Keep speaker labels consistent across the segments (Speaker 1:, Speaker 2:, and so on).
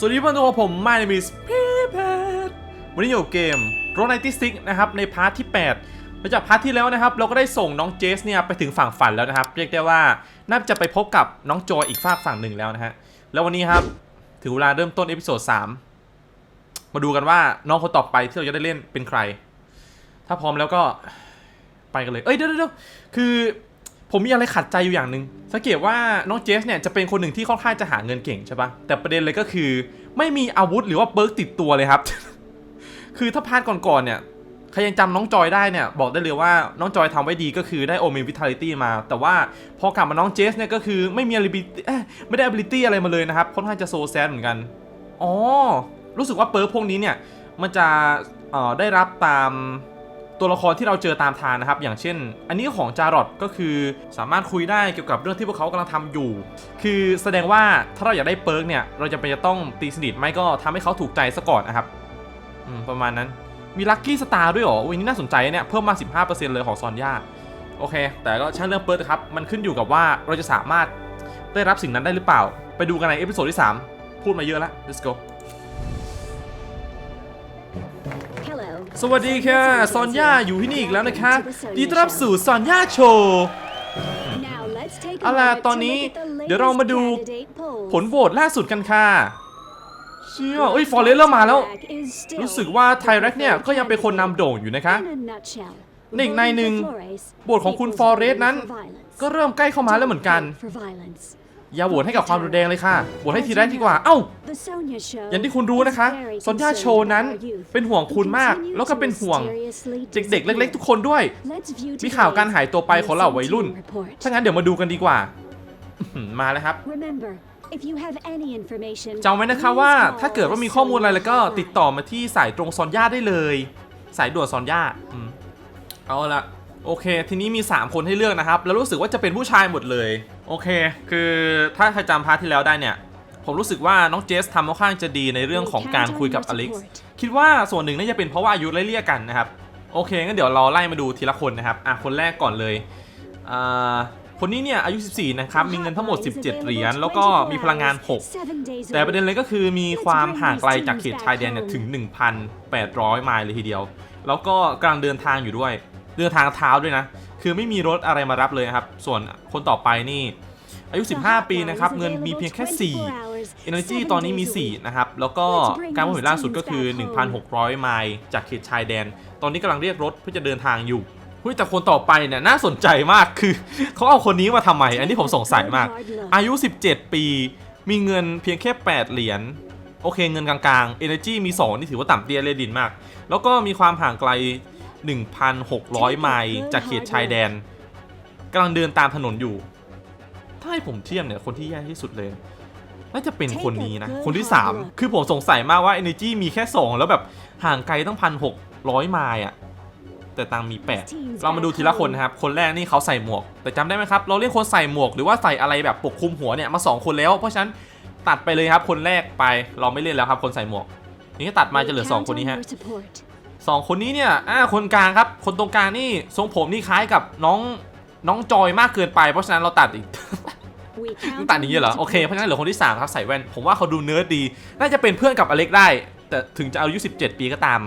Speaker 1: สวัสดีเพื่อนทุกคนผม My name is พี่แพทวันนี้อยู่เกับเกม r o n 96นะครับในพาร์ทที่8หลังจากพาร์ทที่แล้วนะครับ เราก็ได้ส่งน้องเจสเนี่ยไปถึงฝั่งฝันแล้วนะครับ เรียกได้ว่าน่าจะไปพบกับน้องจอยอีกฝากฝั่งหนึ่งแล้วนะฮะแล้ววันนี้ครับถึงเวลาเริ่มต้นเอพิโซด3มาดูกันว่าน้องคนต่อไปที่เราจะได้เล่นเป็นใคร ถ้าพร้อมแล้วก็ไปกันเลย เอ้ยเดี๋ยวเดี๋ยวคือ ผมมีอะไรขัดใจอยู่อย่างหนึ่งสังเกตว่าน้องเจสเนี่ยจะเป็นคนหนึ่งที่ค่อนข้างจะหาเงินเก่งใช่ปะแต่ประเด็นเลยก็คือ ไม่มีอาวุธหรือว่าเบิร์กติดตัวเลยครับ คือถ้าพลาร์ทก่อนๆเนี่ยใครยังจำน้องจอยได้เนี่ย บอกได้เลยว่าน้องจอยทำไว้ดีก็คือได้โอเมนวิทาลิตี้มา แต่ว่าพอกลับมาน้องเจสเนี่ยก็คือไม่มี ability ไม่ได้ ability อะไรมาเลยนะครับค่อนข้างจะโซแซดเหมือนกันอ๋อรู้สึกว่าเปิร์กพวกนี้เนี่ยมันจะเอ่อได้รับตาม ตัวละครที่เราเจอตามทางนะครับ อย่างเช่น อันนี้ของจารอดก็คือสามารถคุยได้เกี่ยวกับเรื่องที่พวกเขากำลังทำอยู่ คือแสดงว่าถ้าเราอยากได้เปิร์กเนี่ย เราจะเป็นจะต้องตีสนิทไม่ก็ทำให้เขาถูกใจซะก่อนนะครับประมาณนั้นมีลัคกี้สตาร์ด้วยเหรออุ้ยนี่น่าสนใจเนี่ยเพิ่มมา 15%เลยของซอนย่าโอเค แต่ก็ช่างเรื่องเปิร์กครับมันขึ้นอยู่กับว่าเราจะสามารถได้รับสิ่งนั้นได้หรือเปล่า ไปดูกันในเอพิโซดที่ 3 พูดมาเยอะแล้ว let's go สวัสดีค่ะ ซอนย่าอยู่ที่นี่อีกแล้วนะคะ ดีต้อนรับสู่ซอนย่าโชว์เอาล่ะตอ
Speaker 2: นนี้
Speaker 1: เดี๋ย
Speaker 2: ว
Speaker 1: เรามาดูผลโหวตล่าสุดกันค่ะ เชี่ยเอ้ย ฟอร์เรสเริ่มมาแล้ว รู้สึกว่าไท
Speaker 2: ไท
Speaker 1: ย
Speaker 2: ย
Speaker 1: แร็กเนี่
Speaker 2: ย
Speaker 1: ก็ยั
Speaker 2: ง
Speaker 1: เป็
Speaker 2: น
Speaker 1: ค
Speaker 2: นนำ
Speaker 1: โด่งอยู่นะ
Speaker 2: คะคะ
Speaker 1: ใน
Speaker 2: ใน
Speaker 1: อีก
Speaker 2: ในหนึ่ง
Speaker 1: งโหวตของคุณฟอร์เรสนั้น ก็เริ่มใกล้เข้ามาแล้วเหมือนกัน อย่าโหวตให้กับความรุนแรงเลยค่ะโหวตให้ทีแรกดีกว่า เอ้า
Speaker 2: อ
Speaker 1: อย่าย่างง
Speaker 2: ที่
Speaker 1: ที่
Speaker 2: คุ
Speaker 1: คุณณ
Speaker 2: รู้
Speaker 1: รู้
Speaker 2: นะ
Speaker 1: นะคะคะ
Speaker 2: ซ
Speaker 1: ซ
Speaker 2: อ
Speaker 1: อนน
Speaker 2: ย่า
Speaker 1: ย่า
Speaker 2: โช
Speaker 1: โช
Speaker 2: ว์
Speaker 1: ว์
Speaker 2: นั้
Speaker 1: นั้นน
Speaker 2: เป็
Speaker 1: เป็นน
Speaker 2: ห่
Speaker 1: ห่
Speaker 2: ว
Speaker 1: ว
Speaker 2: ง
Speaker 1: ง
Speaker 2: คุ
Speaker 1: คุณณ
Speaker 2: มามา
Speaker 1: กก
Speaker 2: แล้
Speaker 1: แล้วว
Speaker 2: ก็
Speaker 1: ก็
Speaker 2: เป็
Speaker 1: เป็นน
Speaker 2: ห่
Speaker 1: ห่
Speaker 2: ว
Speaker 1: ว
Speaker 2: ง
Speaker 1: ง
Speaker 2: เด็
Speaker 1: เด็
Speaker 2: ก
Speaker 1: ก
Speaker 2: ๆ
Speaker 1: ๆ
Speaker 2: เล็
Speaker 1: เล็
Speaker 2: ก
Speaker 1: ก
Speaker 2: ๆ
Speaker 1: ๆ
Speaker 2: ทุ
Speaker 1: ทุ
Speaker 2: ก
Speaker 1: ก
Speaker 2: ค
Speaker 1: คนนด้วย
Speaker 2: มี
Speaker 1: มี
Speaker 2: ข่า
Speaker 1: ข่าวว
Speaker 2: กา
Speaker 1: การร
Speaker 2: หา
Speaker 1: หายย
Speaker 2: ตั
Speaker 1: ตัวว
Speaker 2: ไป
Speaker 1: ไป
Speaker 2: ข
Speaker 1: ข
Speaker 2: อ
Speaker 1: องง
Speaker 2: เห
Speaker 1: เห
Speaker 2: ล่า
Speaker 1: ล่า
Speaker 2: วั
Speaker 1: วั
Speaker 2: ย
Speaker 1: ย
Speaker 2: รุ่
Speaker 1: รุ่
Speaker 2: น
Speaker 1: นถ้างั้นเดี๋ยวมาดูกันดีกว่าจำ
Speaker 2: จำ
Speaker 1: ไว้
Speaker 2: ไว้
Speaker 1: นะ
Speaker 2: นะคะคะ
Speaker 1: ว่า
Speaker 2: ว่า
Speaker 1: ถ้า
Speaker 2: ถ้า
Speaker 1: เกิ
Speaker 2: เกิ
Speaker 1: ด
Speaker 2: ด
Speaker 1: ว่า
Speaker 2: ว่า
Speaker 1: มี
Speaker 2: มี
Speaker 1: ข้
Speaker 2: ข้
Speaker 1: อ
Speaker 2: อ
Speaker 1: มู
Speaker 2: มู
Speaker 1: ล
Speaker 2: ล
Speaker 1: อะ
Speaker 2: อะไรไร
Speaker 1: แล้
Speaker 2: แล้วว
Speaker 1: ก็
Speaker 2: ก็
Speaker 1: ติ
Speaker 2: ติ
Speaker 1: ด
Speaker 2: ด
Speaker 1: ต่
Speaker 2: ต่
Speaker 1: อ
Speaker 2: อ
Speaker 1: มาที่สายตรงซอนย่าได้เลย สายด่วนซอนย่าอืมเอาละโอเค ทีนี้มี 3 คนให้เลือกนะครับ แล้วรู้สึกว่าจะเป็นผู้ชายหมดเลย โอเค คือถ้าใครจำพาร์ทที่แล้วได้เนี่ย ผมรู้สึกว่าน้องเจสทำค่อนข้างจะดีในเรื่องของการคุยกับอเล็กซ์คิดว่าส่วนหนึ่งน่าจะเป็นเพราะว่าอายุไล่เลี่ยกันนะครับ โอเคงั้นเดี๋ยวเราไล่มาดูทีละคนนะครับ อะคนแรกก่อนเลยอ่าคนนี้เนี่ยอายุ 14 นะครับ มีเงินทั้งหมด 17 เหรียญ แล้วก็มีพลังงาน 6 แต่ประเด็นเลยก็คือมีความห่างไกลจากเขตชายแดนเนี่ยถึง 1,800 ไมล์เลยทีเดียว แล้วก็กำลังเดินทางอยู่ด้วย เดินทางเท้าด้วยนะ คือไม่มีรถอะไรมารับเลยนะครับ ส่วนคนต่อไปนี่ อายุ 15 ปีนะครับ เงินมีเพียงแค่ 4 Energy ตอนนี้มี 4 นะครับ แล้วก็การพบเห็นล่าสุดก็คือ 1,600 ไมล์จากเขตชายแดน ตอนนี้กำลังเรียกรถเพื่อจะเดินทางอยู่เฮ้ยแต่คนต่อไปเนี่ยน่าสนใจมากคือเขาเอาคนนี้มาทำไม อันนี้ผมสงสัยมาก อายุ 17 ปี มีเงินเพียงแค่ 8 เหรียญโอเคเงินกลางๆ Energy มี 2 นี่ถือว่าต่ำเตี้ยเลยดินมาก แล้วก็มีความห่างไกล 1,600 ไมล์จากเขตชายแดนกำลังเดินตามถนนอยู่ ถ้าให้ผมเทียบเนี่ยคนที่แย่ที่สุดเลยน่าจะเป็นคนนี้นะ คนที่ 3 คือผมสงสัยมากว่า Energy มีแค่ 2 แล้วแบบห่างไกลตั้งพันหกร้อยไมล์อะแต่ตังค์มี 8 เรามาดูทีละคนนะครับ คนแรกนี่เขาใส่หมวก แต่จำได้ไหมครับ เราเรียกคนใส่หมวกหรือว่าใส่อะไรแบบปกคลุมหัวเนี่ยมา 2 คนแล้ว เพราะฉะนั้นตัดไปเลยครับ คนแรกไป เราไม่เล่นแล้วครับ คนใส่หมวก นี่ก็ตัดมาจะเหลือ 2 คนนี้ฮะ สองคนนี้เนี่ยอ่าคนกลางครับ คนตรงกลางนี่ทรงผมนี่คล้ายกับน้องน้องจอยมากเกินไป เพราะฉะนั้นเราตัดอีกต้องตัดอย่างนี้เหรอ โอเค เพราะฉะนั้นเหลือคนที่ 3 ครับ ใส่แว่น ผมว่าเขาดูเนิร์ดดี น่าจะเป็นเพื่อนกับอเล็กได้ แต่ถึงจะอายุ 17 ปีก็ตาม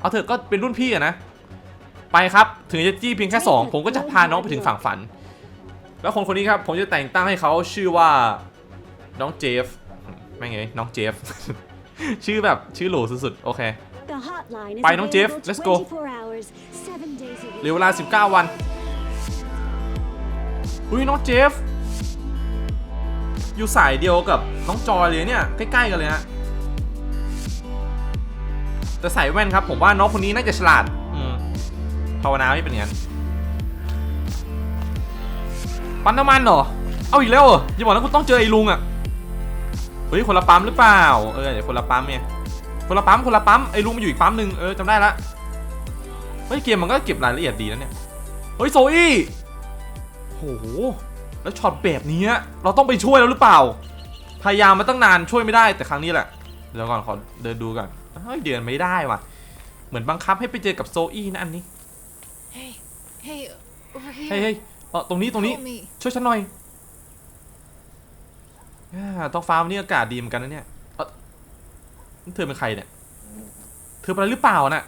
Speaker 1: เอาเถอะก็เป็นรุ่นพี่อะนะ ไปครับ ถึงจะจี้เพียงแค่ 2 ผมก็จะพาน้องไปถึงฝั่งฝัน แล้วคนคนนี้ครับ ผมจะแต่งตั้งให้เขาชื่อว่าน้องเจฟ ไม่ไงน้องเจฟ ชื่อแบบชื่อหรูสุดๆ โอเค
Speaker 2: ไปน้องเจฟ let's go
Speaker 1: เหลือเวลา 19 วันอุ้ยน้องเจฟ อยู่สายเดียวกับน้องจอยเลยเนี่ย ใกล้ ๆ กันเลยฮะแต่ใส่แว่นครับ ผมว่าน้องคนนี้น่าจะฉลาดอืมภาวนาไม่เป็นอย่างนั้นปั๊มน้ำมันเหรอ เอาอีกแล้วเหรออย่าบอกนะคุณต้องเจอไอ้ลุงอะเฮ้ย คนละปั๊มหรือเปล่า เออเดี๋ยวคนละปั๊มเนี่ย คนละปั๊มคนละปั๊มไอ้ลุงมันอยู่อีกปั๊มหนึ่งเออจำได้ละเฮ้ยเกมมันก็เก็บรายละเอียดดีนะเนี่ยเฮ้ยโซอี้โหแล้วช็อตแบบนี้เราต้องไปช่วยแล้วหรือเปล่า พยายามมาตั้งนานช่วยไม่ได้แต่ครั้งนี้แหละเดี๋ยวก่อนขอเดินดูก่อนเฮ้ยเดินไม่ได้ว่ะเหมือนบังคับให้ไปเจอกับโซอี้นะอันนี้
Speaker 3: Hey, hey, over here.
Speaker 1: เฮ้ยเฮ้ยเออตรงนี้ตรงนี้
Speaker 3: Help me.
Speaker 1: ช่วยฉันหน่อยอ่าต้องฟ้าวันนี้อากาศดีเหมือนกันนะเนี่ย เอ่อเธอเป็นใครเนี่ย เธอเป็นอะไรหรือเปล่าน่ะ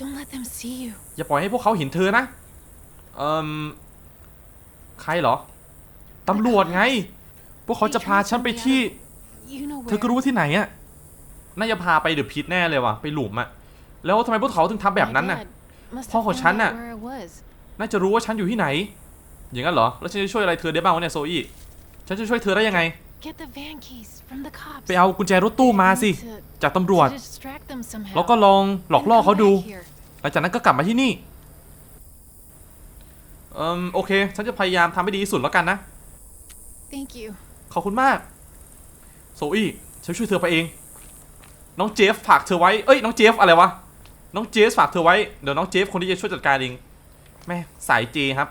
Speaker 3: Don't let them see you.
Speaker 1: อย่าปล่อยให้พวกเขาเห็นเธอนะ เอ่มใครเหรอ ตำรวจไง พวกเขาจะพาฉันไปที่
Speaker 3: You know
Speaker 1: เธอ
Speaker 3: where.
Speaker 1: ก็รู้ว่าที่ไหนอะน่าจะพาไปเดอะพิทแน่เลยว่ะ ไปหลุมอะแล้วทำไมพวกเขาถึงทำแบบนั้นน่ะ
Speaker 3: My dad must
Speaker 1: พ่อ
Speaker 3: have
Speaker 1: ของ
Speaker 3: found
Speaker 1: ฉัน
Speaker 3: out
Speaker 1: น่ะ
Speaker 3: where I was.
Speaker 1: น่าจะรู้ว่าฉันอยู่ที่ไหน อย่างนั้นเหรอ แล้วฉันจะช่วยอะไรเธอได้บ้างวะเนี่ยโซอี้ฉันจะช่วยเธอได้ยังไง
Speaker 3: Get the van keys from the cops.
Speaker 1: ไปเอากุญแจรถตู้มาสิ
Speaker 3: To-
Speaker 1: จากตำรวจ
Speaker 3: to distract them somehow.
Speaker 1: แล้วก็ลองหลอกล่อ
Speaker 3: Then
Speaker 1: เขา
Speaker 3: come
Speaker 1: ดู
Speaker 3: back here.
Speaker 1: หลังจากนั้นก็กลับมาที่นี่เอ่มโอเค ฉันจะพยายามทำให้ดีที่สุดแล้วกันนะ
Speaker 3: Thank you.
Speaker 1: ขอบคุณมาก โซอี้ฉันช่วยเธอไปเอง น้องเจฟฝากเธอไว้ เอ้ย น้องเจฟอะไรวะ น้องเจฟฝากเธอไว้ เดี๋ยวน้องเจฟคนที่จะช่วยจัดการเอง แม่สายเจครับ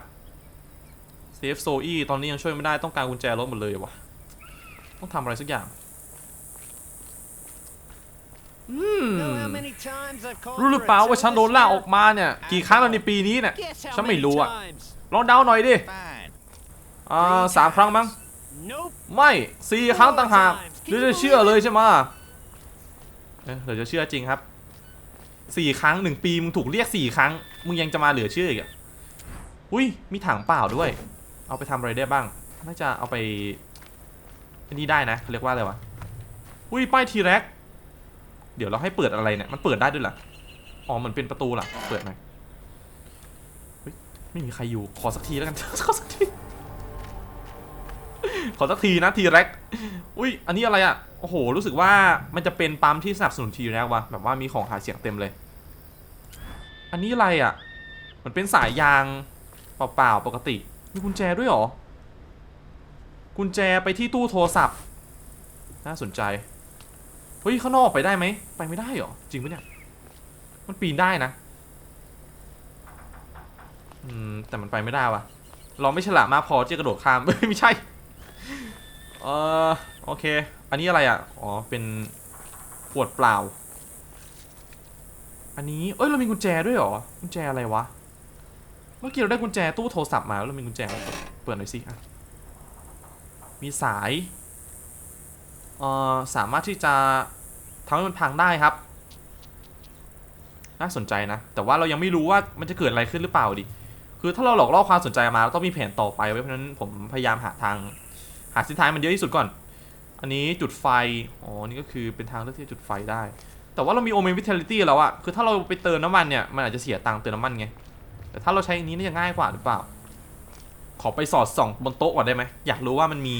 Speaker 1: เซฟโซอี้ตอนนี้ยังช่วยไม่ได้ต้องการกุญแจรถหมดเลยวะ ต้องทำอะไรสักอย่างอืม
Speaker 4: Know how many times I've called
Speaker 1: รู้หรือ
Speaker 4: for
Speaker 1: เปล่า
Speaker 4: a
Speaker 1: ว่าฉัน
Speaker 4: tow
Speaker 1: โดน
Speaker 4: this
Speaker 1: ล่าก
Speaker 4: year?
Speaker 1: ออกมาเนี่ย กี่ครั้งแล้วในปีนี้เนี่ย
Speaker 4: Guess how
Speaker 1: ฉันไม่
Speaker 4: many
Speaker 1: รู้อะ
Speaker 4: times?
Speaker 1: ลองเดาหน่อยดิ
Speaker 4: Fine.
Speaker 1: อ่าสามครั้งมั้ง
Speaker 4: Nope.
Speaker 1: ไม่สี่ครั้งต่างหากหรือจะเชื่อเลยใช่ไหมเอ๊ะเดี๋ยวจะเชื่อจริงครับสี่ครั้งหนึ่งปีมึงถูกเรียกสี่ครั้ง มึงยังจะมาเหลือเชื่ออีกอะอุ้ยมีถังเปล่าด้วย เอาไปทำอะไรได้บ้างน่าจะเอาไป อันนี้ได้นะเขาเรียกว่าอะไรวะ อุ้ยป้ายทีแร็กเดี๋ยวเราให้เปิดอะไรเนี่ย มันเปิดได้ด้วยเหรอ อ๋อเหมือนเป็นประตูหรอ เปิดไหมไม่มีใครอยู่ ขอสักทีแล้วกัน ขอสักที ขอสักทีนะทีแร็กอุ้ย อันนี้อะไรอะ โอ้โห รู้สึกว่ามันจะเป็นปั๊มที่สนับสนุนทีแร็กว่ะ แบบว่ามีของหาเสียงเต็มเลย อันนี้อะไรอะ มันเป็นสายยางเปล่าๆปกติ มีกุญแจด้วยหรอ กุญแจไปที่ตู้โทรศัพท์ น่าสนใจ เฮ้ยข้างนอกไปได้ไหม ไปไม่ได้เหรอ จริงปะเนี่ย มันปีนได้นะ อืม แต่มันไปไม่ได้วะเราไม่ฉลาดมากพอที่จะกระโดดข้าม ไม่ใช่ เออโอเค อันนี้อะไรอะ อ๋อ เป็นขวดเปล่า อันนี้ เอ้ย เรามีกุญแจด้วยเหรอ กุญแจอะไรวะ เมื่อกี้เราได้กุญแจตู้โทรศัพท์มาแล้วเรามีกุญแจ เปิดหน่อยสิอะ มีสายเอ่อสามารถที่จะทำให้มันพังได้ครับ น่าสนใจนะ แต่ว่าเรายังไม่รู้ว่ามันจะเกิดอะไรขึ้นหรือเปล่าดิ คือถ้าเราหลอกล่อความสนใจมาเราต้องมีแผนต่อไปไว้เพราะฉะนั้นผมพยายามหาทางหาเส้นทางมันเยอะที่สุดก่อน อันนี้จุดไฟ อ๋อ นี่ก็คือเป็นทางเลือกที่จะจุดไฟได้ แต่ว่าเรามีโอเมนวิ t a ลิตี้แล้วอะคือถ้าเราไปเติมน้ำมันเนี่ย มันอาจจะเสียตังค์เติมน้ำมันไง แต่ถ้าเราใช้อันนี้น่าจะง่ายกว่าหรือเปล่า ขอไปสอดส่องบนโต๊ะก่อนได้ไหมอยากรู้ว่ามันมี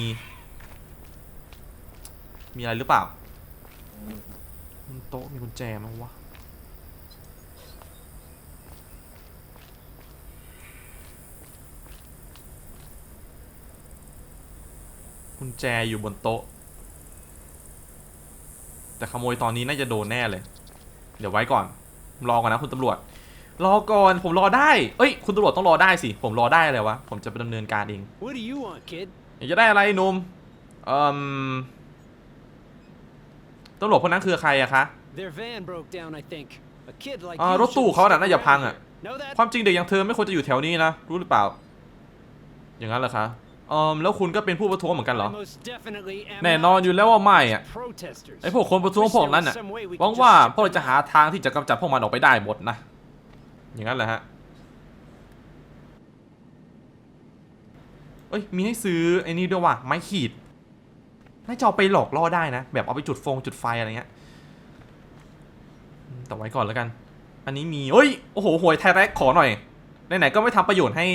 Speaker 1: มีอะไรหรือเปล่าบนโต๊ะมีกุญแจมั้งวะกุญแจอยู่บนโต๊ะ แต่ขโมยตอนนี้น่าจะโดนแน่เลย เดี๋ยวไว้ก่อน รอก่อนนะคุณตำรวจ รอก่อนผมรอได้ เอ้ย คุณตำรวจต้องรอได้สิ ผมรอได้เลยวะ ผมจะไปดำเนินการเอง
Speaker 4: What do you want, kid?
Speaker 1: อยากจะได้อะไรหนุ่มเอ่มตำรวจพวกนั้นคือใครอะคะ
Speaker 4: Their van broke down, I think. A kid like
Speaker 1: อ่า
Speaker 4: you
Speaker 1: รถตู้
Speaker 4: shouldn't
Speaker 1: เขาน่ะ
Speaker 4: stick
Speaker 1: น่าจะพัง
Speaker 4: around
Speaker 1: อะ
Speaker 4: here. Know that?
Speaker 1: ความจริงเด็กอย่างเธอไม่ควรจะอยู่แถวนี้นะ รู้หรือเปล่า อย่างนั้นเหรอคะเอ่มแล้วคุณก็เป็นผู้ประท้วงเหมือนกันเหรอ
Speaker 4: I most definitely am
Speaker 1: แน่นอน
Speaker 4: not.
Speaker 1: อยู่แล้วว่าไม่อะ
Speaker 4: Protesters.
Speaker 1: ไอพวกคนประท้วงพวกนั้นน่ะหวังว่าพวกเราจะหาทางที่จะกำจัดพวกมันออกไปได้หมดนะ อย่างนั้นแหละฮะ เอ้ย มีให้ซื้อไอ้นี่ด้วยว่ะ ไม้ขีด น่าจะเอาไปหลอกล่อได้นะ แบบเอาไปจุดฟงจุดไฟอะไรเงี้ย แต่ไว้ก่อนแล้วกัน อันนี้มีเอ้ย โอ้โห หวยไทยแรกขอหน่อย ไหนๆ ก็ไม่ทำประโยชน์ให้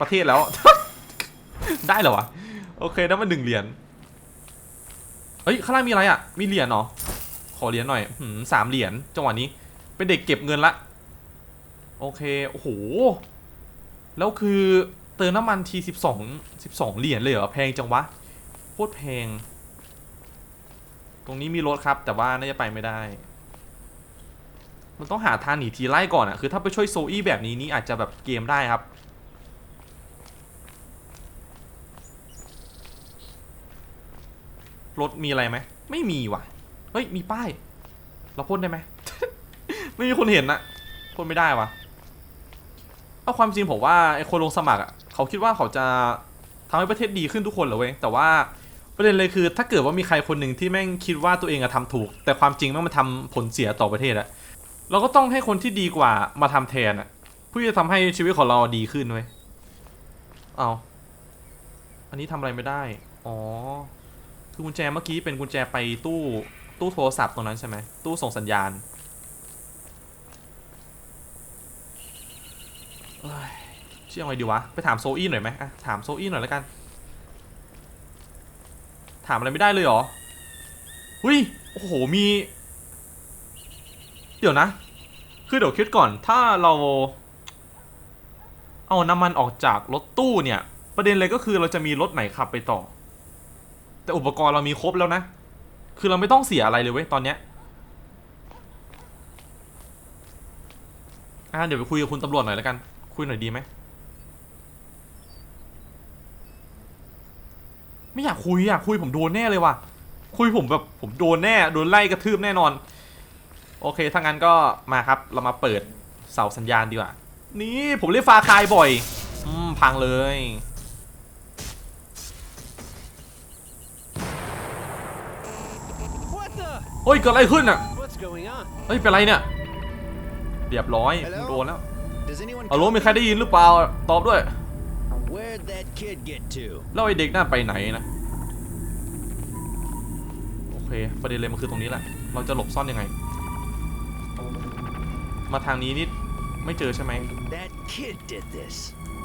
Speaker 1: ประเทศแล้ว ได้เหรอวะ โอเคได้มาหนึ่งเหรียญ เฮ้ย ข้างล่างมีอะไรอะ มีเหรียญเหรอขอเหรียญหน่อยสามเหรียญ จังหวะนี้ เป็นเด็กเก็บเงินละ โอเค โอ้โห แล้วคือเติมน้ำมันทีสิบสองสิบสองเหรียญเลยเหรอ แพงจังวะ โคตรแพง ตรงนี้มีรถครับ แต่ว่าน่าจะไปไม่ได้ มันต้องหาทางหนีทีไล่ก่อนอะคือถ้าไปช่วยโซอี้แบบนี้นี่อาจจะแบบเกมได้ครับ รถมีอะไรไหม ไม่มีว่ะ เฮ้ย มีป้าย เราพ่นได้ไหม ไม่มีคนเห็นนะพ่นไม่ได้วะ เอาความจริงผมว่าไอ้คนลงสมัครอะเขาคิดว่าเขาจะทำให้ประเทศดีขึ้นทุกคนเหรอเว้ยแต่ว่าประเด็นเลยคือ ถ้าเกิดว่ามีใครคนหนึ่งที่แม่งคิดว่าตัวเองอะทำถูก แต่ความจริงแม่งมาทำผลเสียต่อประเทศอะเราก็ต้องให้คนที่ดีกว่ามาทำแทนอะเพื่อจะทำให้ชีวิตของเราดีขึ้นเว้ยเอาอันนี้ทำอะไรไม่ได้ อ๋อ คือกุญแจเมื่อกี้เป็นกุญแจไปตู้ตู้โทรศัพท์ตรงนั้นใช่ไหมตู้ส่งสัญญาณ เชื่ออะไรดีวะ ไปถามโซอี้หน่อยไหมอะถามโซอี้หน่อยแล้วกัน ถามอะไรไม่ได้เลยเหรอหุยโอ้โห มี เดี๋ยวนะ คือเดี๋ยวคิดก่อน ถ้าเรา เอาน้ำมันออกจากรถตู้เนี่ย ประเด็นเลยก็คือเราจะมีรถไหนขับไปต่อ แต่อุปกรณ์เรามีครบแล้วนะ คือเราไม่ต้องเสียอะไรเลยเว้ยตอนเนี้ยอะเดี๋ยวไปคุยกับคุณตำรวจหน่อยแล้วกัน คุยหน่อยดีไหม ไม่อยากคุยอยากคุยผมโดนแน่เลยว่ะ คุยผมแบบผมโดนแน่โดนไล่กระทืบแน่นอน โอเคถ้างั้นก็มาครับ เรามาเปิดเสาสัญญาณดีกว่า นี่ผมเล่นฟาคายบ่อย อืมพังเลย
Speaker 4: What the?
Speaker 1: เฮ้ยเกิดอะไรขึ้นอะ
Speaker 4: What's going on?
Speaker 1: เฮ้ยเป็นไรเนี่ยเรียบร้อย
Speaker 5: Hello?
Speaker 1: โดนแล้ว
Speaker 5: Does anyone
Speaker 1: ฮัลโหลมีใครได้ยินหรือเปล่า ตอบด้วย
Speaker 5: Where'd that kid get to?
Speaker 1: แล้วไอเด็กน่าไปไหนนะ โอเค ประเด็นเลยมันคือตรงนี้แหละ เราจะหลบซ่อนยังไง มาทางนี้นี่ไม่เจอใช่ไหม
Speaker 5: That kid did this.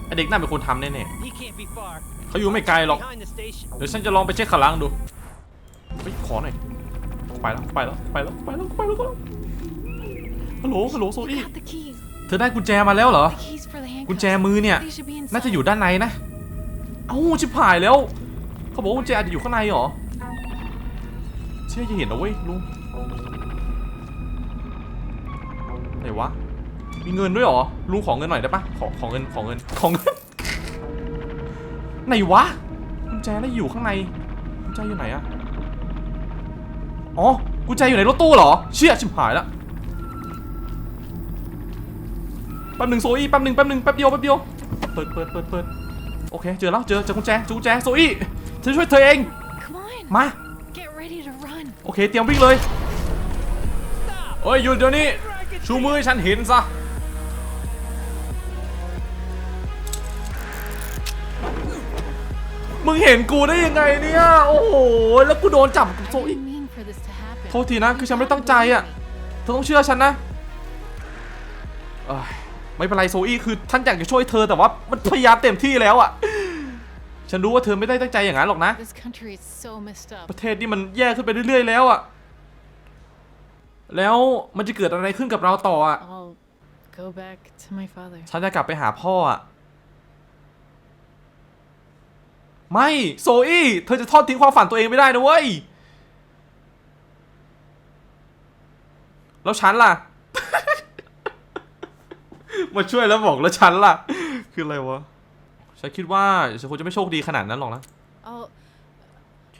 Speaker 1: ไอเด็กน่าเป็นคนทำแน่
Speaker 4: He can't be far.
Speaker 1: ๆเขาอยู่ไม่ไกลหรอก
Speaker 4: Behind the station.
Speaker 1: เดี๋ยวฉันจะลองไปเช็คขาลังดูเฮ้ยขอหน่อย ไปแล้ว ไปแล้ว ไปแล้ว ไปแล้ว ไปแล้วไปแล้วฮัลโหลฮัลโหลโซ
Speaker 3: You
Speaker 1: อี้
Speaker 3: got the keys.
Speaker 1: เธอได้กุญแจมาแล้วเหรอ กุญแจมือเนี่ย น่าจะอยู่ด้านในนะ เอ้าชิบหายแล้ว เขาบอกกุญแจอาจจะอยู่ข้างในเหรอ เชื่อจะเห็นนะเว้ยลุงไหนวะ มีเงินด้วยเหรอ ลุงขอเงินหน่อยได้ปะขอขอเงินขอเงินขอเงินไหนวะกุญแจน่าอยู่ข้างในกุญแจอยู่ไหนอะอ๋อกุญแจอยู่ในรถตู้เหรอ เชี่ยชิบหายและ แป๊บหนึ่งโซอี้แป๊บหนึ่งแป๊บหนึ่งแป๊บเดียวแป๊บเดียวเปิดเปิดเปิดเปิดโอเคเจอแล้วเจอเจอกุญแจเจอกุญแจโซอี้เธอช่วยเธอเอง
Speaker 3: Come on.
Speaker 1: มา
Speaker 3: Get ready to run.
Speaker 1: โอเคเตรียมวิ่งเลยเฮ้ยหยุดเดี๋ยวนี้ชูมือให้ฉันเห็นซะมึงเห็นกูได้ยังไงเนี่ยโอ้โหแล้วกูโดนจับ
Speaker 3: I
Speaker 1: โซอี้
Speaker 3: didn't mean for this to happen.
Speaker 1: โทษทีนะคือฉันไม่ได้ตั้งใจอะเธอต้องเชื่อฉันนะเอ้ย ไม่เป็นไรโซอี้คือฉันอยากจะช่วยเธอแต่ว่ามันพยายามเต็มที่แล้วอะ ฉันรู้ว่าเธอไม่ได้ตั้งใจอย่างนั้นหรอกนะ
Speaker 3: This country is so messed up.
Speaker 1: ประเทศนี่มันแย่ขึ้นไปเรื่อยๆแล้วอะแล้วมันจะเกิดอะไรขึ้นกับเราต่ออะ
Speaker 3: I'll go back to my father.
Speaker 1: ฉันจะกลับไปหาพ่ออะไม่โซอี้เธอจะทอดทิ้งความฝันตัวเองไม่ได้นะเว้ย แล้วฉันล่ะ มาช่วยแล้วบอกแล้วฉันล่ะ คืออะไรวะ ฉันคิดว่าฉันคงจะไม่โชคดีขนาดนั้นหรอกนะ
Speaker 3: I'll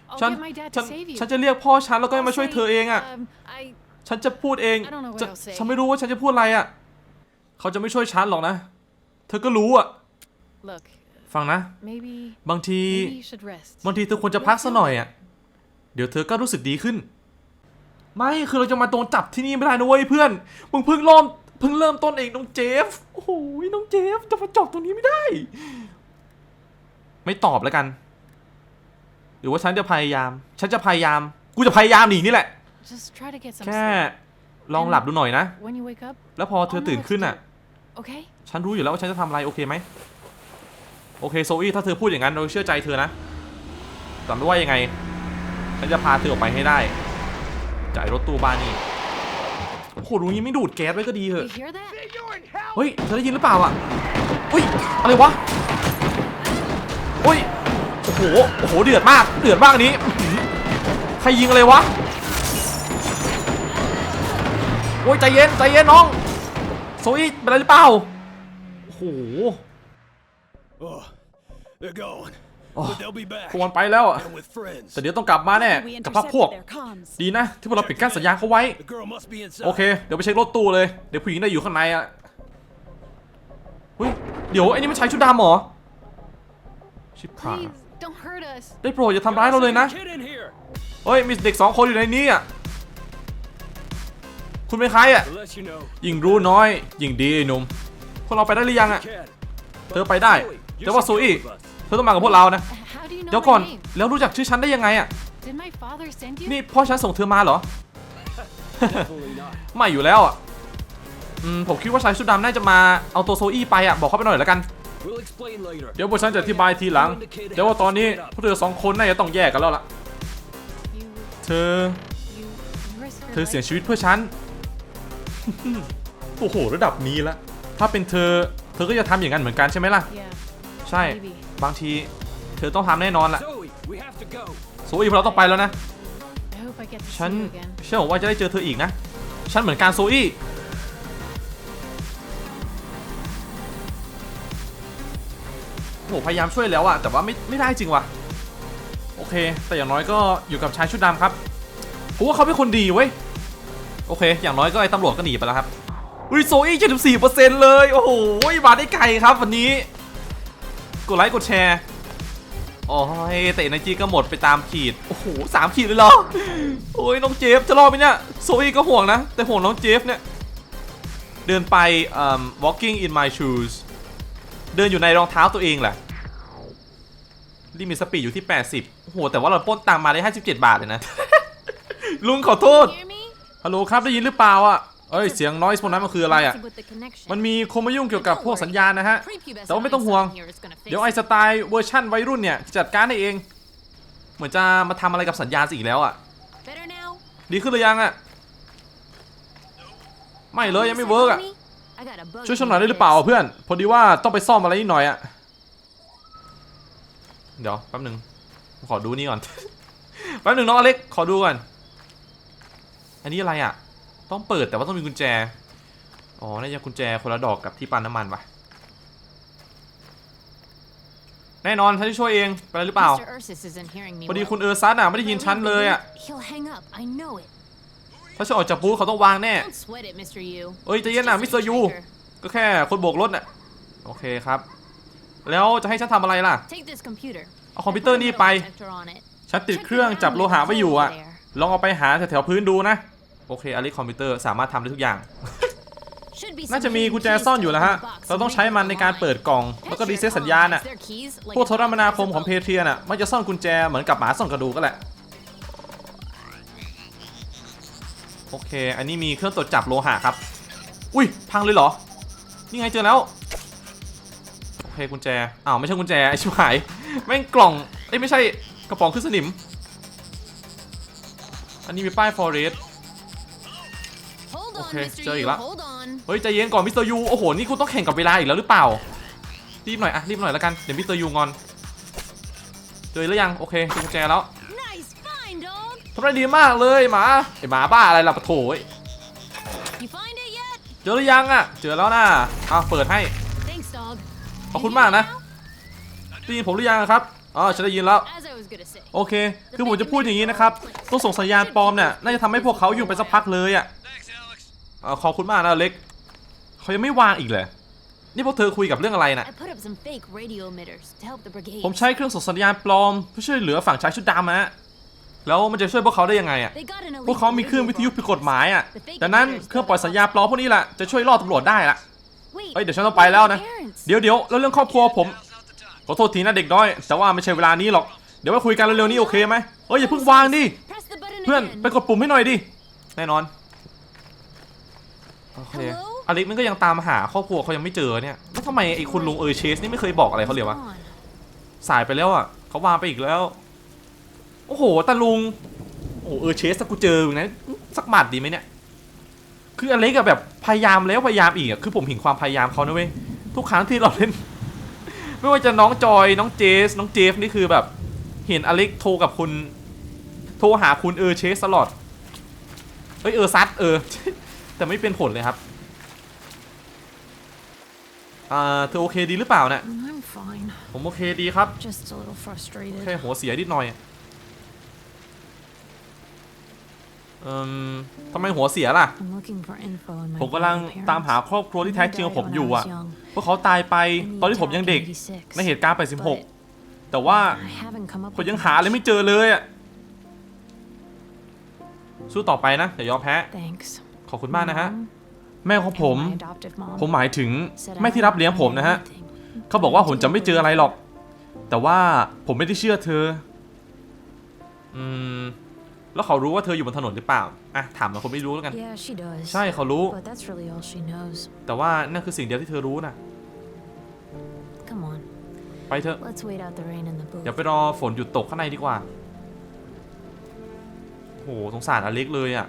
Speaker 3: I'll
Speaker 1: ฉัน
Speaker 3: get my dad
Speaker 1: ฉั
Speaker 3: to
Speaker 1: น
Speaker 3: save you.
Speaker 1: ฉันจะเรียกพ่อฉันแล้วก็
Speaker 3: I'll
Speaker 1: มาช่วย
Speaker 3: say,
Speaker 1: เธอเองอะ
Speaker 3: um, I
Speaker 1: ฉันจะพูดเอง
Speaker 3: I don't know what
Speaker 1: จะ
Speaker 3: I'll say
Speaker 1: ฉันไม่รู้ว่าฉันจะพูดอะไรอะเขาจะไม่ช่วยฉันหรอกนะ เธอก็รู้อะ
Speaker 3: look.
Speaker 1: ฟังนะ
Speaker 3: Maybe
Speaker 1: บางที
Speaker 3: maybe you should rest.
Speaker 1: บางทีเธอควรจะพักสักหน่อยอะ เดี๋ยวเธอก็รู้สึกดีขึ้น ไม่ คือเราจะมาโดนจับที่นี่ไม่ได้นะเว้ยเพื่อน มึงเพิ่งเริ่ม เพิ่งเริ่มต้นเองน้องเจฟ โอ้โหน้องเจฟ จะมาจบตรงนี้ไม่ได้ ไม่ตอบแล้วกัน หรือว่าฉันจะพยายาม ฉันจะพยายาม กูจะพยายามหนีนี่แหละ
Speaker 3: Just try to get some
Speaker 1: แค่
Speaker 3: sleep.
Speaker 1: ลองหลับดูหน่อยนะ
Speaker 3: When you wake up,
Speaker 1: แล้วพอเธอตื่นขึ้นอะ
Speaker 3: okay?
Speaker 1: ฉันรู้อยู่แล้วว่าฉันจะทำอะไรโอเคไหม โอเคโซอี้ถ้าเธอพูดอย่างนั้นเราเชื่อใจเธอนะแต่ไม่ว่ายังไง ฉันจะพาเธอออกไปให้ได้ จ่ายรถตู้บ้านนี่ โอ้โหรู้งี้ไม่ดูดแก๊สไว้ก็ดีเถ
Speaker 3: You
Speaker 1: อะ
Speaker 3: hear that?
Speaker 4: You're in hell.
Speaker 1: เฮ้ยเธอได้ยินหรือเปล่าอะอุ้ย อะไรวะโอ้ย โอ้โห โอ้โห เดือดมาก เดือดมากอันนี้อื้อหือใครยิงอะไรวะ โอ้ยใจเย็นใจเย็นน้อง โซอี้เป็นอะไรหรือเปล่า โอ้โห
Speaker 5: Oh, they're gone.
Speaker 1: Oh.
Speaker 5: But they'll be back.
Speaker 1: พวกมันไปแล้วอะ
Speaker 5: And with friends.
Speaker 1: แต่เดี๋ยวต้องกลับมาแน่
Speaker 2: We
Speaker 1: กับพรรคพวก
Speaker 2: intercepted their comms.
Speaker 1: ดีนะ ที่พวกเราปิดกั้นสัญญาณเขาไว้
Speaker 5: The girl must be inside.
Speaker 1: โอเค เดี๋ยวไปเช็ครถตู้เลย เดี๋ยวผู้หญิงได้อยู่ข้างในอะเฮ้ย เดี๋ยวไอ้นี่มันใช้ชุดดำเหรอ ชิบหาย
Speaker 3: Please Don't hurt us.
Speaker 1: ได้โปรดอย่าทำร้ายเราเลยนะ
Speaker 5: Kid in here.
Speaker 1: เฮ้ย มีเด็กสองคนอยู่ในนี้อะ คุณเป็นใครอะ
Speaker 5: To let you know.
Speaker 1: ยิ่งรู้น้อย ยิ่งดีไอ้หนุ่มพวกเราไปได้หรือยังอะ
Speaker 5: Kid.
Speaker 1: เธอไปได้ แต่ว่าซูอี้ เธอต้องมากับพวกเรานะ
Speaker 3: How do you know
Speaker 1: เดี๋ยวก่อน
Speaker 3: my name?
Speaker 1: แล้วรู้จักชื่อฉันได้ยังไงอะ
Speaker 3: Did my father send you?
Speaker 1: นี่พ่อฉันส่งเธอมาเหรอ
Speaker 5: Definitely not.
Speaker 1: ไม่อยู่แล้วอะอืมผมคิดว่าชายชุดดำน่าจะมาเอาตัวโซอี้ไปอะบอกเขาไปหน่อยแล้วกัน
Speaker 5: We'll explain later.
Speaker 1: เดี๋ยวพวกฉันจะอธิบายทีหลัง แต่ว่าตอนนี้พวกเธอสองคนน่าจะต้องแยกกันแล้วล่ะ
Speaker 3: You,
Speaker 1: เธอ
Speaker 3: you, you risked
Speaker 1: เธอ
Speaker 3: your
Speaker 1: เสีย
Speaker 3: life.
Speaker 1: ชีวิตเพื่อฉัน โอ้โหระดับนี้ละ ถ้าเป็นเธอ เธอก็จะทำอย่างนั้นเหมือนกันใช่ไหมล่ะ
Speaker 3: Yeah.
Speaker 1: ใช่
Speaker 3: Maybe.
Speaker 1: บางทีเธอต้องทำแน่นอนล่ะ
Speaker 5: Zoe, we have to go.
Speaker 1: โซอี้พวกเราต้องไปแล้วนะ
Speaker 3: I hope I get to
Speaker 1: ฉัน
Speaker 3: see you again.
Speaker 1: เชื่อว่าจะได้เจอเธออีกนะ ฉันเหมือนการโซอี้โหพยายามช่วยแล้วอะแต่ว่าไม่ไม่ได้จริงว่ะ โอเค แต่อย่างน้อยก็อยู่กับชายชุดดำครับผมว่าเขาเป็นคนดีเว้ย โอเค อย่างน้อยก็ไอ้ตำรวจก็หนีไปแล้วครับอุ้ยโซอี้74%เลย โอ้โหมาได้ไกลครับวันนี้ กดไลค์กดแชร์โอ้ยแต่ energy ก็หมดไปตามขีด โอ้โหสามขีดเลยเหรอ โอ้ยน้องเจฟจะรอดไหมเนี่ย โซอี้ก็ห่วงนะ แต่ห่วงน้องเจฟเนี่ย เดินไปเอ่อ walking in my shoes เดินอยู่ในรองเท้าตัวเองแหละลิมิตสปีดอยู่ที่ 80 โอ้โห แต่ว่าเราปล้นตังค์มาได้ 57 บาทเลยนะ ลุงขอโทษ
Speaker 3: Hear me?
Speaker 1: ฮัลโหลครับได้ยินหรือเปล่าอะ เอ้ยเสียงน้อยพวกนั้นมันคืออะไรอะ
Speaker 3: Messing with the connection.
Speaker 1: มันมีคนมายุ่งเกี่ยวกับพวกสัญญาณนะฮะ
Speaker 3: Prepubescent
Speaker 1: แต่ว่าไม่ต้องห่วง
Speaker 3: Einstein here is gonna fix
Speaker 1: เดี๋ยวไอ
Speaker 3: it.
Speaker 1: สไตล์เวอร์ชั่นวัยรุ่นเนี่ยจัดการให้เอง เหมือนจะมาทำอะไรกับสัญญาณอีกแล้วอะ
Speaker 3: Better now?
Speaker 1: ดีขึ้นหรือยังอะ ไม่เลยยังไม่เวิร์กอะ
Speaker 3: I got a bug
Speaker 1: ช่วย
Speaker 3: in
Speaker 1: ฉันหน่อย
Speaker 3: my
Speaker 1: ได้หรือเปล่า
Speaker 3: fist.
Speaker 1: เพื่อน พอดีว่าต้องไปซ่อมอะไรนิดหน่อยอะ เดี๋ยวแป๊บหนึ่งขอดูนี่ก่อน แป๊บหนึ่งน้องอเล็กขอดูก่อน อันนี้อะไรอะ ต้องเปิดแต่ว่าต้องมีกุญแจ อ๋อ น่าจะกุญแจคนละดอกกับที่ปั๊มน้ำมันปะแน่นอนฉันจะช่วยเอง ไปเลยหรือเปล่า
Speaker 3: Mr. Ursus isn't hearing me
Speaker 1: พอดี
Speaker 3: well.
Speaker 1: คุณเออร์ซัสอะไม่ได้ยินฉันเลยอะ
Speaker 3: He'll hang up. I know it.
Speaker 1: ถ้าฉันออกจากบูธเขาต้องวางแน่
Speaker 3: Don't sweat it, Mr. Yu.
Speaker 1: เอ้ยใจเย็นนะ
Speaker 3: It's
Speaker 1: มิ
Speaker 3: just
Speaker 1: สเตอ
Speaker 3: a
Speaker 1: ร์ยู
Speaker 3: tracker.
Speaker 1: ก็แค่คนโบกรถน่ะ โอเคครับ แล้วจะให้ฉันทำอะไรล่ะ
Speaker 3: Take this computer.
Speaker 1: เอาคอมพิวเตอร์นี่ไป
Speaker 3: I put a metal detector on it.
Speaker 1: ฉันติดเครื่องจับโลหะไว้อยู่อะลองเอาไปหาแถวๆพื้นดูนะ โอเคอลิคอมพิวเตอร์สามารถทำได้ทุกอย่าง
Speaker 3: Should be
Speaker 1: น่า
Speaker 3: some
Speaker 1: จะมี
Speaker 3: hidden
Speaker 1: กุญแจ
Speaker 3: keys
Speaker 1: ซ่อนอยู่
Speaker 3: to
Speaker 1: แล้วฮะ
Speaker 3: open the box
Speaker 1: เราต้อง
Speaker 3: and
Speaker 1: ใช้
Speaker 3: read
Speaker 1: มัน
Speaker 3: the
Speaker 1: ในการ
Speaker 3: line.
Speaker 1: เปิดกล่อง
Speaker 3: That
Speaker 1: แล้วก็
Speaker 3: sure
Speaker 1: รีเซ็ตสัญญาณน่ะ
Speaker 3: colonized their keys like
Speaker 1: พวก
Speaker 3: a
Speaker 1: โทรคมนาคม
Speaker 3: German
Speaker 1: ของเพ
Speaker 3: zippo.
Speaker 1: เทียน่ะ มันจะซ่อนกุญแจเหมือนกับหมาซ่อนกระดูกก็แหละ โอเค อันนี้มีเครื่องตรวจจับโลหะครับ อุ้ย พังเลยเหรอ นี่ไงเจอแล้ว โอเคกุญแจ อ้าวไม่ใช่กุญแจไอชิบหาย แม่งกล่อง เอ้ยไม่ใช่กระป๋องขึ้นสนิม อันนี้มีป้าย forest
Speaker 3: Hold on,
Speaker 1: Okay,
Speaker 3: Mr.
Speaker 1: เจออี
Speaker 3: Yu.
Speaker 1: กละ
Speaker 3: Hold on.
Speaker 1: เฮ้ยใจเย็นก่อนมิสเตอร์ยูโอ้โหนี่คุณต้องแข่งกับเวลาอีกแล้วหรือเปล่ารีบหน่อยอะรีบหน่อยแล้วกันเดี๋ยวมิสเตอร์ยูงอนเจอหรือยังโอเคเจอกุญแจแล้ว
Speaker 3: Nice find, dog.
Speaker 1: ทำได้ดีมากเลยหมาไอหมาบ้าอะไรล่ะปะโถย
Speaker 3: You find it yet?
Speaker 1: เจอหรือยังอะเจอแล้วนะเอาเปิดให้
Speaker 3: Thanks, dog.
Speaker 1: ขอบคุณมากนะได้ยินผมหรือยังครับอ๋อฉันได้ยินแล้ว
Speaker 3: As I was gonna say.
Speaker 1: โอเค คือผมจะพูดอย่างนี้นะครับต้องส่งสัญญาณปลอมเนี่ย น่าจะทำให้พวกเขายุ่งไปสักพักเลยอะ
Speaker 5: Thanks, Alex.
Speaker 1: อ่าขอบคุณมากนะเล็กเขายังไม่วางอีกเลยนี่พวกเธอคุยกับเรื่องอะไรนะ
Speaker 3: I put up some fake radio emitters to help the brigade.
Speaker 1: ผมใช้เครื่องส่งสัญญาณปลอมเพื่อช่วยเหลือฝั่งชายชุดดำฮะแล้วมันจะช่วยพวกเขาได้ยังไงอะ
Speaker 3: They got an
Speaker 1: พวกเขามีเครื่องวิทยุผิดกฎหมายอะดังนั้นเครื่องปล่อยสัญญาณปลอมพวกนี้แหละจะช่วยล่อตำรวจได้ละ
Speaker 3: Wait,
Speaker 1: เอ้ยเดี๋ยวฉันต้องไปแล้วนะ
Speaker 3: parents.
Speaker 1: เดี๋ยวเดี๋ยวแล้วเรื่องครอบครัวผม
Speaker 5: Now's not the time.
Speaker 1: ขอโทษทีนะเด็กน้อย แต่ว่าไม่ใช่เวลานี้หรอก เดี๋ยวมาคุยกันเร็วๆนี้โอเคไหมเอ้ยอย่าเพิ่งวางดิ
Speaker 3: Press the button
Speaker 1: เพื่อน
Speaker 3: again.
Speaker 1: ไปกดปุ่มให้หน่อยดิ แน่นอน โอเค
Speaker 3: Hello?
Speaker 1: อเล็กมันก็ยังตามหาครอบครัวเขายังไม่เจอเนี่ยแล้วทำไมไอ้คุณลุงเออเชสนี่ไม่เคยบอกอะไรเขาเลยวะ
Speaker 3: Gone.
Speaker 1: สายไปแล้วอะเขาวางไปอีกแล้ว โอ้โหตาลุงโอ้โหเออเชสถ้ากูเจออย่างนั้นสักหมัดดีไหมเนี่ย คืออเล็กอะแบบพยายามแล้วพยายามอีกอะคือผมเห็นความพยายามเขานะเว้ยทุกครั้งที่เราเล่น ไม่ว่าจะน้องจอยน้องเจส น้องเจฟนี่คือแบบ เห็นอเล็กโทรกับคุณ โทรหาคุณเออเชสตลอดเอ้ยเออซัดเออ แต่ไม่เป็นผลเลยครับอ่าเธอโอเคดีหรือเปล่าเนี่ย
Speaker 3: I'm fine.
Speaker 1: ผมโอเคดีครับ
Speaker 3: Just a little frustrated.
Speaker 1: แค่หัวเสียนิดหน่อยเอ่มทำไมหัวเสียล่ะ
Speaker 3: I'm looking for info on my
Speaker 1: ผมกำลัง
Speaker 3: family
Speaker 1: ตามหา
Speaker 3: parents.
Speaker 1: ครอบครัวที่แท้จริงของผม
Speaker 3: They
Speaker 1: อยู่
Speaker 3: died
Speaker 1: อะ
Speaker 3: when I was young.
Speaker 1: พวกเขาตายไป
Speaker 3: In the
Speaker 1: ตอนที่ผมยังเด็ก
Speaker 3: attack in 86.
Speaker 1: ในเหตุการณ์
Speaker 3: But
Speaker 1: 86 แต่ว่า
Speaker 3: I haven't come up
Speaker 1: ผม
Speaker 3: with
Speaker 1: ยังหาอะไรไม่เจอเลยอะสู้ต่อไปนะ อย่ายอมแพ้
Speaker 3: Thanks.
Speaker 1: ขอบคุณมากนะฮะ
Speaker 3: Mom
Speaker 1: แม่ของผม
Speaker 3: and my adoptive mom
Speaker 1: ผมหมายถึง
Speaker 3: said I
Speaker 1: แม่ที่รับเลี้ยงผมนะฮะ
Speaker 3: wouldn't find anything.
Speaker 1: เขาบอกว่าผมจะไม่เจออะไรหรอก แต่ว่าผมไม่ได้เชื่อเธอ อืม แล้วเขารู้ว่าเธออยู่บนถนนหรือเปล่า อะ ถามมาคนไม่รู้แล้วกัน
Speaker 3: Yeah, she does.
Speaker 1: ใช่เขารู้
Speaker 3: But that's really all she knows.
Speaker 1: แต่ว่านั่นคือสิ่งเดียวที่เธอรู้นะ
Speaker 3: Come on,
Speaker 1: ไปเถอะ
Speaker 3: let's wait out the rain in the booth.
Speaker 1: เดี๋ยวไปรอฝนหยุดตกข้างในดีกว่าโหสงสารอเล็กเลยอะ่ะ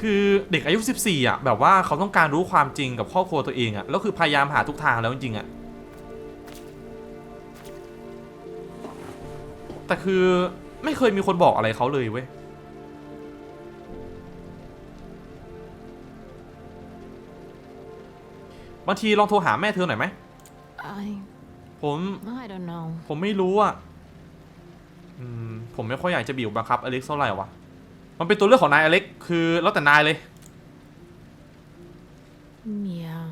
Speaker 1: คือเด็กอายุ 14 อะ แบบว่าเขาต้องการรู้ความจริงกับครอบครัวตัวเองอะ่ะ แล้วคือพยายามหาทุกทางแล้วจริงๆอะ่ะ แต่คือไม่เคยมีคนบอกอะไรเขาเลยเว้ย บางทีลองโทรหาแม่เธอหน่อยไหม
Speaker 3: I,
Speaker 1: ผม
Speaker 3: I don't know.
Speaker 1: ผมไม่รู้อะ อืม ผมไม่ค่อยอยากจะบีบบังคับอเล็กซ์เท่าไหร่วะ มันเป็นตัวเลือกของนายอเล็กซ์คือแล้วแต่นายเลย
Speaker 3: Yeah,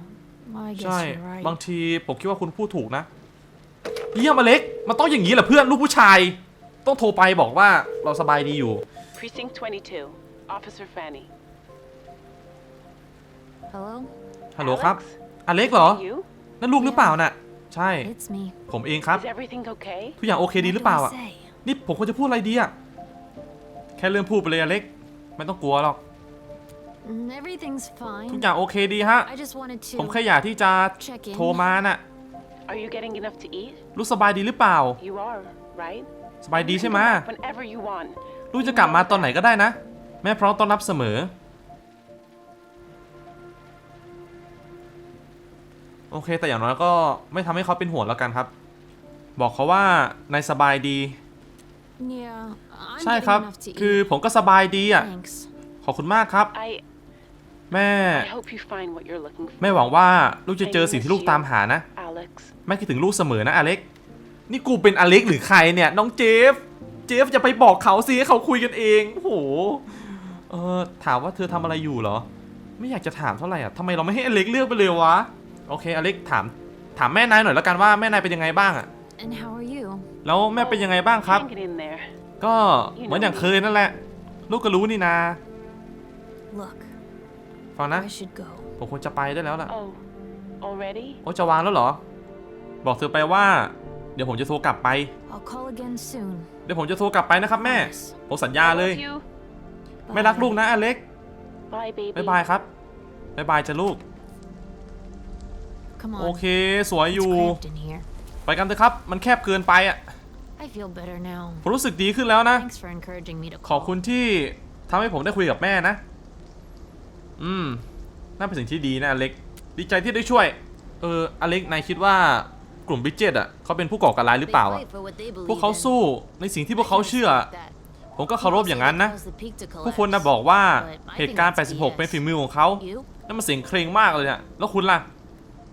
Speaker 3: I guess
Speaker 1: ใช่
Speaker 3: you're right.
Speaker 1: บางทีผมคิดว่าคุณพูดถูกนะ เยี่ยมอเล็กซ์มันต้องอย่างนี้แหละเพื่อนลูกผู้ชาย ต้องโทรไปบอกว่าเราสบายดีอยู่
Speaker 6: Precinct 22, Officer Fanny.
Speaker 3: Hello,
Speaker 1: ฮัลโหลครับ
Speaker 6: Alex?
Speaker 1: อเล็กซ์เหรอ
Speaker 6: You?
Speaker 1: นั่นลูกหรือเปล่าน่ะ ใช่
Speaker 3: it's me.
Speaker 1: ผมเองครับ
Speaker 6: Is everything okay?
Speaker 1: ทุกอย่างโอเคดี
Speaker 3: What
Speaker 1: หรือ
Speaker 3: do
Speaker 1: เปล่า
Speaker 3: I
Speaker 1: อะ
Speaker 3: say?
Speaker 1: นี่ผมควรจะพูดอะไรดีอะแค่เริ่มพูดไปเลยอเล็กซ์ไม่ต้องกลัวหรอก
Speaker 3: Mm, Everything's
Speaker 1: ทุก
Speaker 3: fine.
Speaker 1: อย่างโอเคดีฮะ
Speaker 3: I just wanted
Speaker 1: ผม
Speaker 3: to
Speaker 1: แค่อยากที่จะ
Speaker 3: check in.
Speaker 1: โทรมาน่ะ
Speaker 6: Are you getting enough to eat?
Speaker 1: ลูกสบายดีหรือเปล่า
Speaker 6: You are, right?
Speaker 1: สบายดีใช่ไหม
Speaker 6: Whenever you want.
Speaker 1: ลูกจะกลับมาตอนไหนก็ได้นะ แม่พร้อมต้อนรับเสมอ โอเค แต่อย่างน้อยก็ไม่ทำให้เขาเป็นห่วงแล้วกันครับ บอกเขาว่านายสบายดี
Speaker 3: Yeah, I'm
Speaker 1: ใช่
Speaker 3: getting
Speaker 1: ครับ
Speaker 3: enough to
Speaker 1: คือ
Speaker 3: eat.
Speaker 1: ผมก็สบายดีอะ
Speaker 3: Thanks.
Speaker 1: ขอบคุณมากครับ
Speaker 6: I
Speaker 1: แม่
Speaker 6: I hope you find what you're looking for.
Speaker 1: แม่หวังว่าลูกจะเจอสิ่งที่ลูกตามหานะ
Speaker 6: Alex.
Speaker 1: แม่คิดถึงลูกเสมอนะอเล็ก นี่กูเป็นอเล็กหรือใครเนี่ย น้องเจฟ เจฟจะไปบอกเขาสิให้เขาคุยกันเองโอ้โห เออถามว่าเธอทำอะไรอยู่เหรอ ไม่อยากจะถามเท่าไหร่อะทำไมเราไม่ให้อเล็กเลือกไปเลยวะ โอเคอเล็กถาม ถามแม่นายหน่อยแล้วกันว่าแม่นายเป็นยังไงบ้างอะ
Speaker 3: And how are you?
Speaker 1: แล้วแม่เป็นยังไงบ้างครับ
Speaker 6: Hanging in there.
Speaker 1: ก็เหมือนอย่างเคยนั่นแหละ ลูกก็รู้นี่นา
Speaker 3: Look,
Speaker 1: ฟังนะ
Speaker 3: I should go.
Speaker 1: ผมควรจะไปได้แล้วล่ะ
Speaker 6: Oh, already?
Speaker 1: โอ้จะวางแล้วเหรอ บอกเธอไปว่า เดี๋ยวผมจะโทรกลับไป
Speaker 3: I'll call again soon.
Speaker 1: เดี๋ยวผมจะโทรกลับไปนะครับแม่
Speaker 3: Promise.
Speaker 1: ผมสัญญา
Speaker 6: I
Speaker 1: เลย
Speaker 6: love you.
Speaker 1: ไม่รักลูกนะอเล็ก
Speaker 6: Bye, baby.
Speaker 1: บายบายครับบายบายจ้ะลูก
Speaker 3: Come on.
Speaker 1: โอเค สวยอ
Speaker 3: It's
Speaker 1: ยู่
Speaker 3: cramped in here.
Speaker 1: ไปกันเถอะครับ มันแคบเกินไปอะ
Speaker 3: I feel better now.
Speaker 1: ผมรู้สึกดีขึ้นแล้วนะ
Speaker 3: Thanks for encouraging me to
Speaker 1: ขอบ
Speaker 3: call.
Speaker 1: คุณที่ทำให้ผมได้คุยกับแม่นะ อืมน่าเป็นสิ่งที่ดีนะอเล็ก ดีใจที่ได้ช่วย เอออเล็กนายคิดว่ากลุ่มบิจเจตอะเขาเป็นผู้ก่อการร้ายหรือ
Speaker 3: They
Speaker 1: เปล่าอะ
Speaker 3: fight for what they believe
Speaker 1: พวกเขา
Speaker 3: in.
Speaker 1: สู้ในสิ่งที่พวกเขาเชื่อ
Speaker 3: That.
Speaker 1: ผมก็เคารพอย่างนั้นนะ
Speaker 3: Caused the peak to
Speaker 1: ผู้คนนะ
Speaker 3: collapse.
Speaker 1: บอกว่า
Speaker 3: But I think
Speaker 1: เหตุการณ์
Speaker 3: that's
Speaker 1: 86 เป็นฝีมือของเขา
Speaker 3: You?
Speaker 1: นั่นมันเสียงเคร่งมากเลยเนี่ยแล้วคุณล่ะ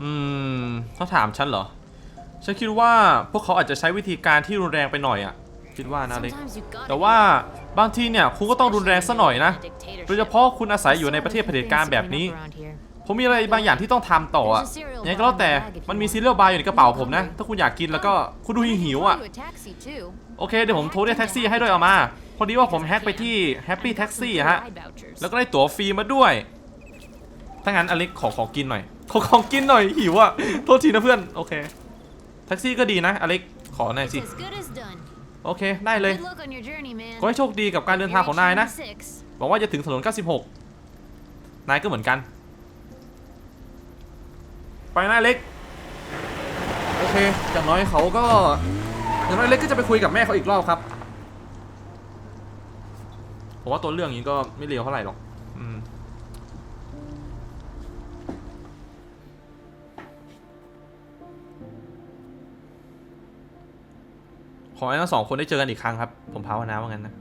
Speaker 1: อืมเขาถามฉันเหรอ ฉันคิดว่าพวกเขาอาจจะใช้วิธีการที่รุนแรงไปหน่อยอะคิดว่านะเล็ก
Speaker 3: Sometimes you gotta
Speaker 1: แต่ว่าบางทีเนี่ยคุณก็ต้องรุนแรงซะหน่อยนะ
Speaker 3: Especially in a
Speaker 1: โดยเฉ
Speaker 3: dictatorship.
Speaker 1: พาะคุณอาศัยอยู่ในประเทศเผด็จการแบบนี้ ผมมีอะไรบางอย่างที่ต้องทำต่ออะยังไงก็แล้วแต่มันมีซีเรียลบาร์อยู่ในกระเป๋าผมนะ ถ้าคุณอยากกินแล้วก็คุณดูหิวๆอะ โอเคเดี๋ยวผมโทรเรียกแท็กซี่ให้ด้วยเอามา พอดีว่าผมแฮกไปที่ Happy Taxi อะฮะ แล้วก็ได้ตั๋วฟรีมาด้วย ถ้างั้นอเล็กขอของกินหน่อย ขอของกินหน่อยหิวอะ โทษทีนะเพื่อน โอเคแท็กซี่ก็ดีนะอเล็กขอหน่อยสิ โอเค ได้เลย ขอให้โชคดีกับการเดินทางของนายนะ หวังว่าจะถึงถนน 96 นายก็เหมือนกัน ไปนะอเล็ก โอเค อย่างน้อยเขาก็ อย่างน้อยอเล็กก็จะไปคุยกับแม่เขาอีกรอบครับ ผมว่าตัวเรื่องนี้ก็ไม่เลวเท่าไหร่หรอก อให้ทั้งสองคนได้เจอกันอีกครั้งครับ ผมภาวนาว่างั้นนะ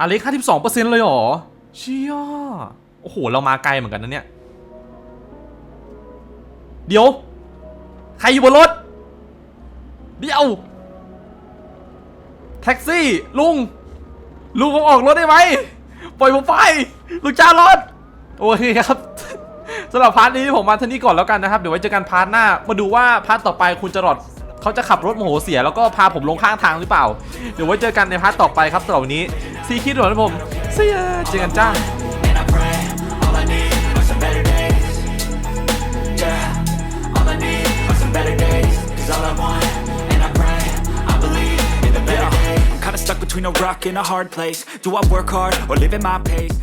Speaker 1: อเล็ก52เปอร์เซ็นต์เลยหรอ เชี่ยโอ้โห เรามาไกลเหมือนกันนะเนี่ย เดี๋ยว ใครอยู่บนรถ เดี๋ยว แท็กซี่ ลุง ลุงผมออกรถได้ไหม ปล่อยผมไป ลุงจ้ารถ โอเคครับสำหรับพาร์ทนี้ผมมาเท่านี้ก่อนแล้วกันนะครับ เดี๋ยวไว้เจอกันพาร์ทหน้า มาดูว่าพาร์ทต่อไปคุณจะรอด เขาจะขับรถโมโหเสียแล้วก็พาผมลงข้างทางหรือเปล่า เดี๋ยวไว้เจอกันในพาร์ทต่อไปครับสำหรับวันนี้ซีคิดหน่อยนะผมเสียเจอกันจ้า
Speaker 7: between a rock and a hard place. Do I work hard or live at my pace?